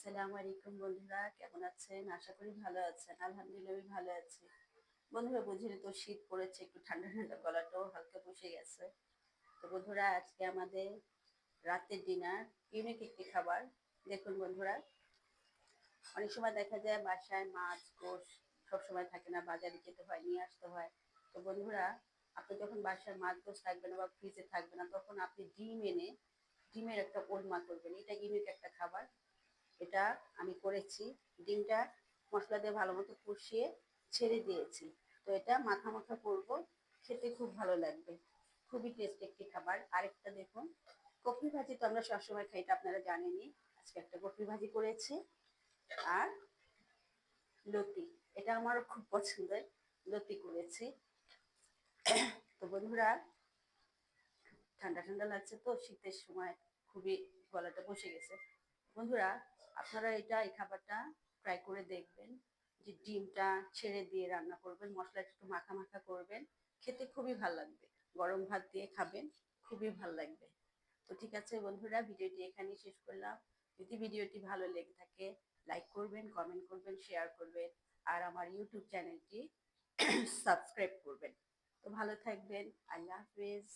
আসসালামু আলাইকুম বন্ধুরা, কেমন আছেন? আশা করি ভালো আছেন, আলহামদুলিল্লাহ আমি ভালো আছি। বন্ধুরা বুঝলি তো শীত পড়েছে, একটু ঠান্ডা ঠান্ডা গলাটাও হালকা বসে গেছে। তো বন্ধুরা, আজকে আমাদের রাতের ডিনার ইউনিক একটি খাবার। দেখুন বন্ধুরা, অনেক সময় দেখা যায় বাসায় মাছ, গোশ সবসময় থাকে না, বাজারে যেতে হয়, নিয়ে আসতে হয়। তো বন্ধুরা, আপনি যখন বাসায় মাছ, গোশ থাকবে না বা ফ্রিজে থাকবে না, তখন আপনি ডিম এনে, ডিমের একটা ওলমা করবেন। এটা ইউনিক একটা এটা আমি করেছি। ডিমটা মশলা দিয়ে ভালো মতো কষিয়ে ছেড়ে দিয়েছি। তো এটা মাখা মাখা করব, খেতে খুব ভালো লাগবে। খুবই টেস্ট একটি খাবার। আরেকটা দেখুন কপি ভাজি তো আমরা সবসময় খাই, এটা আপনারা জানেনই। আজকে একটা কপি ভাজি করেছি। আর লতি, এটা আমারও খুব পছন্দের। লতি করেছি। তো বন্ধুরা, ঠান্ডা ঠান্ডা লাগছে তো, শীতের সময় খুবই গলাটা বসে গেছে। বন্ধুরা আপনারা এটা, এই খাবারটা ট্রাই করে দেখবেন যে ডিমটা ছেড়ে দিয়ে রান্না করবেন, মশলা একটু মাখা মাখা করবেন, খেতে খুবই ভালো লাগবে। গরম ভাত দিয়ে খাবেন, খুবই ভালো লাগবে। তো ঠিক আছে বন্ধুরা, ভিডিওটি এখানেই শেষ করলাম। যদি ভিডিওটি ভালো লেগে থাকে লাইক করবেন কমেন্ট করবেন শেয়ার করবেন, আর আমার ইউটিউব চ্যানেলটি সাবস্ক্রাইব করবেন। তো ভালো থাকবেন, আল্লাহ হাফিজ।